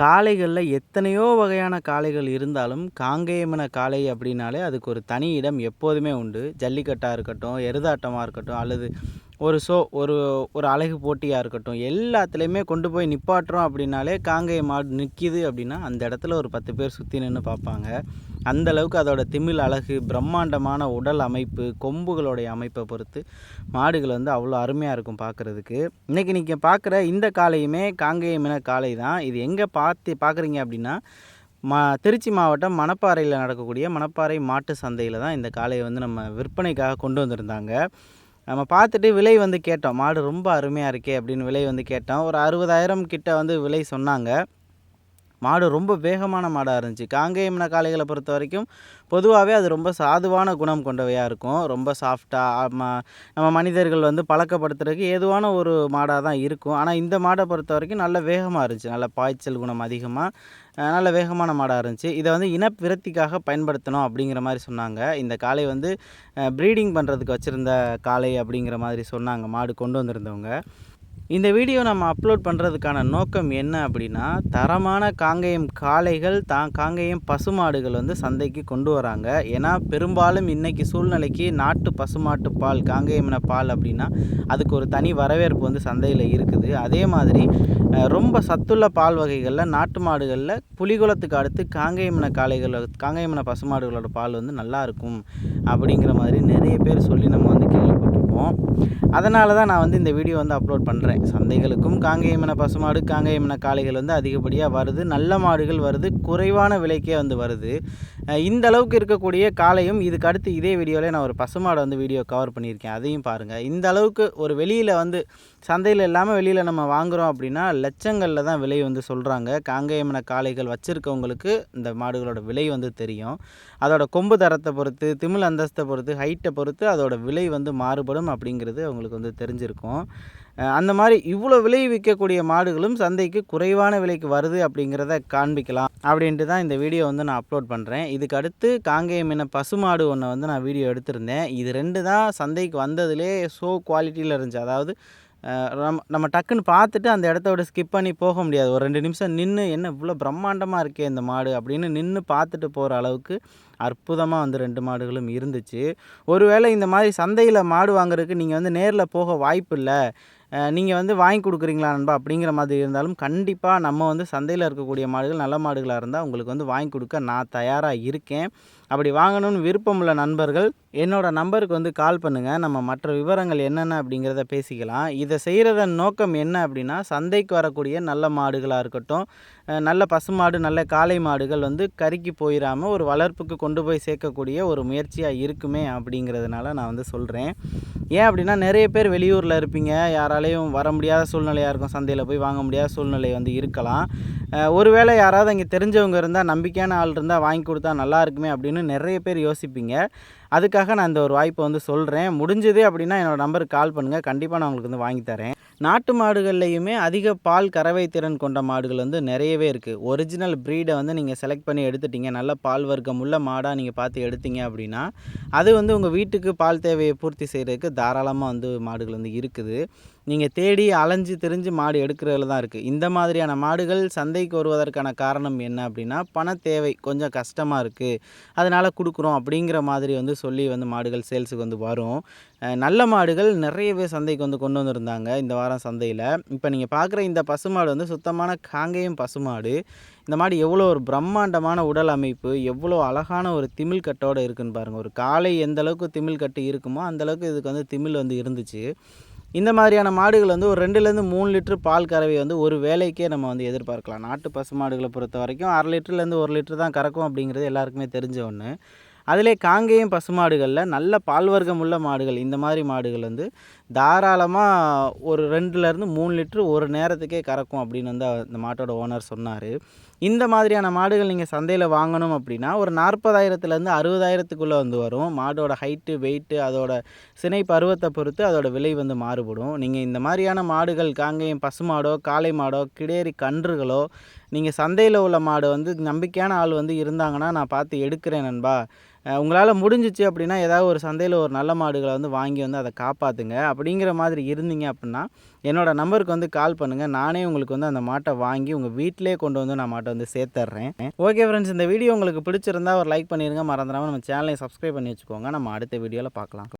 காளைகளில் எத்தனையோ வகையான காளைகள் இருந்தாலும் காங்கேயமன காளை அப்படின்னாலே அதுக்கு ஒரு தனி இடம் எப்போதுமே உண்டு. ஜல்லிக்கட்டாக இருக்கட்டும் எருதாட்டமாக இருக்கட்டும் அல்லது ஒரு ஷோ ஒரு ஒரு அழகு போட்டியாக இருக்கட்டும் எல்லாத்துலேயுமே கொண்டு போய் நிப்பாட்டுறோம் அப்படின்னாலே காங்கேய மாடு நிற்கிது அப்படின்னா அந்த இடத்துல ஒரு பத்து பேர் சுற்றி நின்று பார்ப்பாங்க. அந்த அளவுக்கு அதோட திமில் அழகு பிரம்மாண்டமான உடல் அமைப்பு கொம்புகளுடைய அமைப்பை பொறுத்து மாடுகள் வந்து அவ்வளோ அருமையாக இருக்கும் பார்க்குறதுக்கு. இன்றைக்கி நீங்கள் பார்க்குற இந்த காளையுமே இன காளை தான். இது எங்கே பார்த்து பார்க்குறீங்க அப்படின்னா மா திருச்சி மாவட்டம் மணப்பாறையில் நடக்கக்கூடிய மணப்பாறை மாட்டு சந்தையில் தான் இந்த காளையை வந்து நம்ம விற்பனைக்காக கொண்டு வந்திருந்தாங்க. நம்ம பார்த்துட்டு விலை வந்து கேட்டோம். மாடு ரொம்ப அருமையாக இருக்கே அப்படின்னு விலை வந்து கேட்டோம். ஒரு அறுபதாயிரம் கிட்ட வந்து விலை சொன்னாங்க. மாடு ரொம்ப வேகமான மாடாக இருந்துச்சு. காங்கேயம்ன காளைகளை பொறுத்த வரைக்கும் பொதுவாகவே அது ரொம்ப சாதுவான குணம் கொண்டவையாக இருக்கும். ரொம்ப சாஃப்டாக நம்ம மனிதர்கள் வந்து பழக்கப்படுத்துறதுக்கு ஏதுவான ஒரு மாடாக தான் இருக்கும். ஆனால் இந்த மாடை பொறுத்த வரைக்கும் நல்ல வேகமாக இருந்துச்சு. நல்ல பாய்ச்சல் குணம் அதிகமாக நல்ல வேகமான மாடாக இருந்துச்சு. இதை வந்து இன விருத்திக்காக பயன்படுத்தணும் அப்படிங்கிற மாதிரி சொன்னாங்க. இந்த காளை வந்து ப்ரீடிங் பண்ணுறதுக்கு வச்சுருந்த காளை அப்படிங்கிற மாதிரி சொன்னாங்க. மாடு கொண்டு வந்திருந்தவங்க. இந்த வீடியோ நம்ம அப்லோட் பண்ணுறதுக்கான நோக்கம் என்ன அப்படின்னா தரமான காங்கேயம் காளைகள் தான் காங்கேயம் பசுமாடுகள் வந்து சந்தைக்கு கொண்டு வராங்க. ஏன்னா பெரும்பாலும் இன்றைக்கி சூழ்நிலைக்கு நாட்டு பசுமாட்டு பால் காங்கேயம்ன பால் அப்படின்னா அதுக்கு ஒரு தனி வரவேற்பு வந்து சந்தையில் இருக்குது. அதே மாதிரி ரொம்ப சத்துள்ள பால் வகைகளில் நாட்டு மாடுகளில் புலிகுளத்துக்கு அடுத்து காங்கேயம்ன காளைகள் காங்கேயம்ன பசுமாடுகளோட பால் வந்து நல்லாயிருக்கும் அப்படிங்கிற மாதிரி நிறைய பேர் சொல்லி நம்ம வந்து கேள்விப்பட்டிருப்போம். அதனால தான் நான் வந்து இந்த வீடியோ வந்து அப்லோட் பண்ணுறேன் சந்தைகளுக்கும் காங்கேயமன பசுமாடு காங்கேயமன காளைகள் வந்து அதிகப்படியாக வருது. நல்ல மாடுகள் வருது. குறைவான விலைக்கே வந்து வருது. இந்த அளவுக்கு இருக்கக்கூடிய காளையும் இதுக்கு அடுத்து இதே வீடியோவில் நான் ஒரு பசுமாடை வந்து வீடியோ கவர் பண்ணியிருக்கேன். அதையும் பாருங்கள் இந்த அளவுக்கு ஒரு வெளியில் வந்து சந்தையில் இல்லாமல் வெளியில் நம்ம வாங்குகிறோம் அப்படின்னா லட்சங்களில் தான் விலை வந்து சொல்கிறாங்க காங்கேயமன காளைகள் வச்சுருக்கவங்களுக்கு இந்த மாடுகளோட விலை வந்து தெரியும். அதோட கொம்பு தரத்தை பொறுத்து திமிழ் அந்தஸ்தை பொறுத்து ஹைட்டை பொறுத்து அதோட விலை வந்து மாறுபடும் அப்படிங்கிறது அவங்களுக்கு வந்து தெரிஞ்சிருக்கும். அந்த மாதிரி இவ்வளோ விலை விற்கக்கூடிய மாடுகளும் சந்தைக்கு குறைவான விலைக்கு வருது அப்படிங்கிறத காண்பிக்கலாம் அப்படின்ட்டு தான் இந்த வீடியோ வந்து நான் அப்லோட் பண்ணுறேன் இதுக்கு அடுத்து காங்கேயம் என்ன பசுமாடு ஒன்று வந்து நான் வீடியோ எடுத்திருந்தேன். இது ரெண்டு தான் சந்தைக்கு வந்ததுலே ஷோ குவாலிட்டியில் இருந்துச்சு. அதாவது நம்ம நம்ம டக்குன்னு பார்த்துட்டு அந்த இடத்த விட ஸ்கிப் பண்ணி போக முடியாது. ஒரு ரெண்டு நிமிஷம் நின்று என்ன இவ்வளோ பிரம்மாண்டமாக இருக்கே இந்த மாடு? அப்படின்னு நின்று பார்த்துட்டு போகிற அளவுக்கு அற்புதமாக வந்து ரெண்டு மாடுகளும் இருந்துச்சு. ஒருவேளை இந்த மாதிரி சந்தையில் மாடு வாங்குறதுக்கு நீங்கள் வந்து நேரில் போக வாய்ப்பு இல்லை. நீங்கள் வந்து வாங்கி கொடுக்குறீங்களா நண்பா? அப்படிங்கிற மாதிரி இருந்தாலும் கண்டிப்பாக நம்ம வந்து சந்தையில் இருக்கக்கூடிய மாடுகள் நல்ல மாடுகளாக இருந்தால் உங்களுக்கு வந்து வாங்கி கொடுக்க நான் தயாராக இருக்கேன். அப்படி வாங்கணும்னு விருப்பமுள்ள நண்பர்கள் என்னோடய நம்பருக்கு வந்து கால் பண்ணுங்கள் நம்ம மற்ற விவரங்கள் என்னென்ன அப்படிங்கிறத பேசிக்கலாம். இதை செய்கிறதன் நோக்கம் என்ன அப்படின்னா சந்தைக்கு வரக்கூடிய நல்ல மாடுகளாக இருக்கட்டும் நல்ல பசுமாடு நல்ல காளை மாடுகள் வந்து கருக்கி போயிடாமல் ஒரு வளர்ப்புக்கு கொண்டு போய் சேர்க்கக்கூடிய ஒரு முயற்சியாக இருக்குமே அப்படிங்கிறதுனால நான் வந்து சொல்கிறேன் ஏன் அப்படின்னா நிறைய பேர் வெளியூரில் இருப்பீங்க. யாராலையும் வர முடியாத சூழ்நிலையாக இருக்கும். சந்தையில் போய் வாங்க முடியாத சூழ்நிலை வந்து இருக்கலாம். ஒருவேளை யாராவது அங்கே தெரிஞ்சவங்க இருந்தால் நம்பிக்கையான ஆள் இருந்தால் வாங்கி கொடுத்தா நல்லா இருக்குமே அப்படின்னு நிறைய பேர் யோசிப்பீங்க. அதுக்காக நான் இந்த ஒரு வாய்ப்பை வந்து சொல்கிறேன் முடிஞ்சது அப்படின்னா என்னோடய நம்பருக்கு கால் பண்ணுங்கள் கண்டிப்பாக நான் உங்களுக்கு வந்து வாங்கி தரேன். நாட்டு மாடுகள்லையுமே அதிக பால் கறவை திறன் கொண்ட மாடுகள் வந்து நிறையவே இருக்குது ஒரிஜினல் ப்ரீடை வந்து நீங்கள் செலக்ட் பண்ணி எடுத்துட்டீங்க. நல்ல பால் வர்க்கம் உள்ள மாடாக நீங்கள் பார்த்து எடுத்தீங்க அப்படின்னா அது வந்து உங்கள் வீட்டுக்கு பால் தேவையை பூர்த்தி செய்கிறதுக்கு தாராளமாக வந்து மாடுகள் வந்து இருக்குது. நீங்கள் தேடி அலைஞ்சு திரிஞ்சு மாடு எடுக்கிறதுல தான் இருக்குது இந்த மாதிரியான மாடுகள் சந்தைக்கு வருவதற்கான காரணம் என்ன அப்படின்னா பண தேவை கொஞ்சம் கஷ்டமாக இருக்குது அதனால் கொடுக்குறோம் அப்படிங்கிற மாதிரி வந்து சொல்லி வந்து மாடுகள் சேல்ஸுக்கு வந்து வரும். நல்ல மாடுகள் நிறையவே சந்தைக்கு வந்து கொண்டு வந்திருந்தாங்க இந்த வாரம் சந்தையில். இப்போ நீங்கள் பார்க்குற இந்த பசுமாடு வந்து சுத்தமான காங்கேயம் பசுமாடு இந்த மாடு எவ்வளோ ஒரு பிரம்மாண்டமான உடல் அமைப்பு எவ்வளோ அழகான ஒரு திமிழ் கட்டோடு இருக்குன்னு பாருங்கள் ஒரு காலை எந்த அளவுக்கு திமிழ் கட்டு இருக்குமோ அந்தளவுக்கு இதுக்கு வந்து திமிழ் வந்து இருந்துச்சு. இந்த மாதிரியான மாடுகள் வந்து ஒரு ரெண்டுலேருந்து மூணு லிட்ரு பால் கறவை வந்து ஒரு வேலைக்கே நம்ம வந்து எதிர்பார்க்கலாம். நாட்டு பசு மாடுகளை பொறுத்த வரைக்கும் அரை லிட்டர்லேருந்து ஒரு லிட்டர் தான் கறக்கும் அப்படிங்கிறது எல்லாருக்குமே தெரிஞ்ச ஒன்று அதிலே காங்கேயம் பசுமாடுகளில் நல்ல பால்வர்க்கம் உள்ள மாடுகள் இந்த மாதிரி மாடுகள் வந்து தாராளமாக ஒரு ரெண்டுலேருந்து மூணு லிட்ரு ஒரு நேரத்துக்கே கறக்கும் அப்படின்னு வந்து அந்த மாட்டோட ஓனர் சொன்னார். இந்த மாதிரியான மாடுகள் நீங்கள் சந்தையில் வாங்கணும் அப்படின்னா ஒரு நாற்பதாயிரத்துலேருந்து அறுபதாயிரத்துக்குள்ளே வந்து வரும். மாடோட ஹைட்டு வெயிட்டு அதோட சினை பருவத்தை பொறுத்து அதோட விலை வந்து மாறுபடும். நீங்கள் இந்த மாதிரியான மாடுகள் காங்கேயம் பசு மாடோ காளை மாடோ கிடேரி கன்றுகளோ நீங்கள் சந்தையில் உள்ள மாடு வந்து நம்பிக்கையான ஆள் வந்து இருந்தாங்கன்னா நான் பார்த்து எடுக்கிறேன் நண்பா. உங்களால் முடிஞ்சிச்சு அப்படின்னா ஏதாவது ஒரு சந்தையில் ஒரு நல்ல மாடுகளை வந்து வாங்கி வந்து அதை காப்பாற்றுங்க அப்படிங்கிற மாதிரி இருந்தீங்க அப்படின்னா என்னோடய நம்பருக்கு வந்து கால் பண்ணுங்கள் நானே உங்களுக்கு வந்து அந்த மாட்டை வாங்கி உங்கள் வீட்டிலே கொண்டு வந்து நான் மாட்டை வந்து சேர்த்துட்றேன் ஓகே ஃப்ரெண்ட்ஸ் இந்த வீடியோ உங்களுக்கு பிடிச்சிருந்தா ஒரு லைக் பண்ணிடுங்க மறந்துடாமல் நம்ம சேனலை சப்ஸ்கிரைப் பண்ணி வச்சுக்கோங்க. நம்ம அடுத்த வீடியோவில் பார்க்கலாம்.